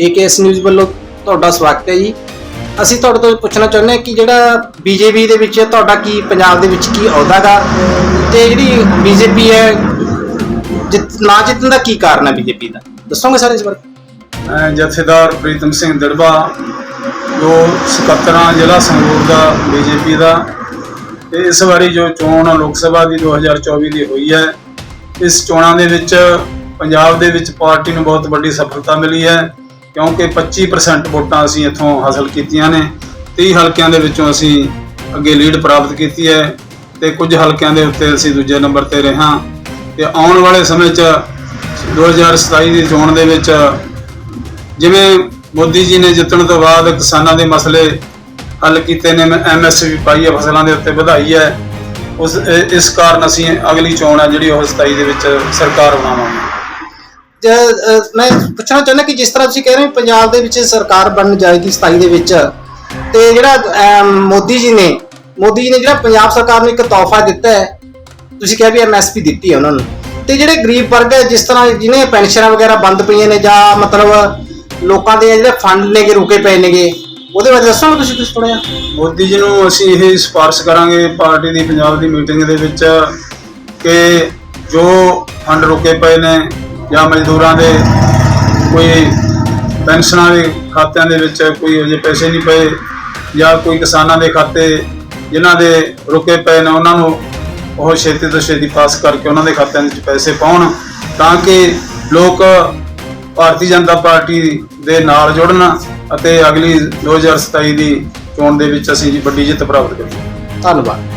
ਏਕੇਐਸ news ਵੱਲੋਂ ਤੁਹਾਡਾ ਸਵਾਗਤ ਹੈ ਜੀ। ਅਸੀਂ ਤੁਹਾਡੇ ਤੋਂ ਪੁੱਛਣਾ ਚਾਹੁੰਦੇ ਹਾਂ ਕਿ ਜਿਹੜਾ ਬੀਜੇਪੀ ਦੇ ਵਿੱਚ ਤੁਹਾਡਾ ਕੀ ਪੰਜਾਬ ਦੇ ਵਿੱਚ ਕੀ ਅਹੁਦਾ ਗਾ? ਤੇ ਜਿਹੜੀ ਬੀਜੇਪੀ ਹੈ, ਜਿੱਤ, ਨਾ ਜਿੱਤਣ ਦਾ ਕੀ ਕਾਰਨ ਹੈ ਬੀਜੇਪੀ ਦਾ? ਦੱਸੋਗੇ ਸਰ ਇਸ ਬਾਰੇ? ਮੈਂ ਜਥੇਦਾਰ ਪ੍ਰੀਤਮ ਸਿੰਘ ਦੜਬਾ ਜੋ ਸਕੱਤਰਾਂ ਜ਼ਿਲ੍ਹਾ ਸੰਗਰੂਰ ਦਾ ਬੀਜੇਪੀ ਦਾ। ਤੇ ਇਸ ਵਾਰੀ ਜੋ ਚੋਣ ਲੋਕ ਸਭਾ ਦੀ 2024 ਦੀ ਹੋਈ ਹੈ, ਇਸ ਚੋਣਾਂ ਦੇ ਵਿੱਚ ਪੰਜਾਬ ਦੇ ਵਿੱਚ ਪਾਰਟੀ ਨੂੰ ਬਹੁਤ ਵੱਡੀ ਸਫਲਤਾ ਮਿਲੀ ਹੈ। ਕਿਉਂਕਿ 25% ਵੋਟਾਂ ਅਸੀਂ ਇੱਥੋਂ ਹਾਸਲ ਕੀਤੀਆਂ ਨੇ। 30 ਹਲਕਿਆਂ ਦੇ ਵਿੱਚੋਂ ਅਸੀਂ ਅੱਗੇ ਲੀਡ ਪ੍ਰਾਪਤ ਕੀਤੀ ਹੈ ਤੇ ਕੁਝ ਹਲਕਿਆਂ ਦੇ ਉੱਤੇ ਅਸੀਂ ਦੂਜੇ ਨੰਬਰ ਤੇ ਰਹੇ ਹਾਂ। ਤੇ ਆਉਣ ਵਾਲੇ ਸਮੇਂ 'ਚ 2027 ਦੀ ਚੋਣ ਦੇ ਵਿੱਚ ਜਿਵੇਂ ਮੋਦੀ ਜੀ ਨੇ ਜਿੱਤਣ ਤੋਂ ਬਾਅਦ ਕਿਸਾਨਾਂ ਦੇ ਮਸਲੇ ਹੱਲ ਕੀਤੇ ਨੇ ਐਮਐਸਪੀ ਪਾਈ ਹੈ, ਫਸਲਾਂ ਦੇ ਉੱਤੇ ਵਧਾਈ ਹੈ। ਉਸ, ਇਸ ਕਾਰਨ ਅਸੀਂ ਅਗਲੀ ਚੋਣ ਹੈ ਜਿਹੜੀ ਉਹ 27 ਦੇ ਵਿੱਚ ਸਰਕਾਰ ਬਣਾਵਾਂਗੇ। ਮੈਂ ਪੁੱਛਣਾ ਚਾਹੁੰਦਾ ਕਿ ਜਿਸ ਤਰ੍ਹਾਂ ਤੁਸੀਂ ਕਹਿ ਰਹੇ ਹੋ ਪੰਜਾਬ ਦੇ ਵਿੱਚ ਸਰਕਾਰ ਬਣਨ ਜਾਏਗੀ 27 ਦੇ ਵਿੱਚ, ਤੇ ਜਿਹੜਾ ਮੋਦੀ ਜੀ ਨੇ, ਮੋਦੀ ਜੀ ਨੇ ਜਿਹੜਾ ਪੰਜਾਬ ਸਰਕਾਰ ਨੂੰ ਇੱਕ ਤੋਹਫਾ ਦਿੱਤਾ ਹੈ, ਤੁਸੀਂ ਕਿਹਾ ਵੀ ਐਮਐਸਪੀ ਦਿੱਤੀ ਹੈ ਉਹਨਾਂ ਨੂੰ, ਤੇ ਜਿਹੜੇ ਗਰੀਬ ਵਰਗ ਹੈ, ਜਿਸ ਤਰ੍ਹਾਂ ਜਿਹਨੇ ਪੈਨਸ਼ਨਾਂ ਵਗੈਰਾ ਬੰਦ ਪਈਆਂ ਨੇ ਜਾਂ ਮਤਲਬ ਲੋਕਾਂ ਦੇ ਜਿਹੜੇ ਫੰਡ ਨੇਗੇ, ਰੁਕੇ ਪਏ ਨੇਗੇ, ਉਹਦੇ ਬਾਰੇ ਦੱਸੋਗੇ ਤੁਸੀਂ ਕੁਝ ਥੋੜਾ ਮੋਦੀ ਜੀ ਨੂੰ ਅਸੀਂ ਇਹ ਸਿਫਾਰਿਸ਼ ਕਰਾਂਗੇ ਪਾਰਟੀ ਦੀ, ਪੰਜਾਬ ਦੀ ਮੀਟਿੰਗ ਦੇ ਵਿੱਚ ਕਿ ਜੋ ਫੰਡ ਰੁਕੇ ਪਏ ਨੇ ਜਾਂ ਮਜ਼ਦੂਰਾਂ ਦੇ ਕੋਈ ਪੈਨਸ਼ਨਾਂ ਦੇ ਖਾਤਿਆਂ ਦੇ ਵਿੱਚ ਕੋਈ ਅਜੇ ਪੈਸੇ ਨਹੀਂ ਪਏ ਜਾਂ ਕੋਈ ਕਿਸਾਨਾਂ ਦੇ ਖਾਤੇ ਜਿਨ੍ਹਾਂ ਦੇ ਰੁਕੇ ਪਏ ਨੇ, ਉਹਨਾਂ ਨੂੰ ਉਹ ਛੇਤੀ ਤੋਂ ਛੇਤੀ ਪਾਸ ਕਰਕੇ ਉਹਨਾਂ ਦੇ ਖਾਤਿਆਂ ਵਿੱਚ ਪੈਸੇ ਪਾਉਣ ਤਾਂ ਕਿ ਲੋਕ ਭਾਰਤੀ ਜਨਤਾ ਪਾਰਟੀ ਦੇ ਨਾਲ ਜੁੜਨ ਅਤੇ ਅਗਲੀ 2027 ਦੀ ਚੋਣ ਦੇ ਵਿੱਚ ਅਸੀਂ ਜੀ ਵੱਡੀ ਜਿੱਤ ਪ੍ਰਾਪਤ ਕਰੀਏ। ਧੰਨਵਾਦ।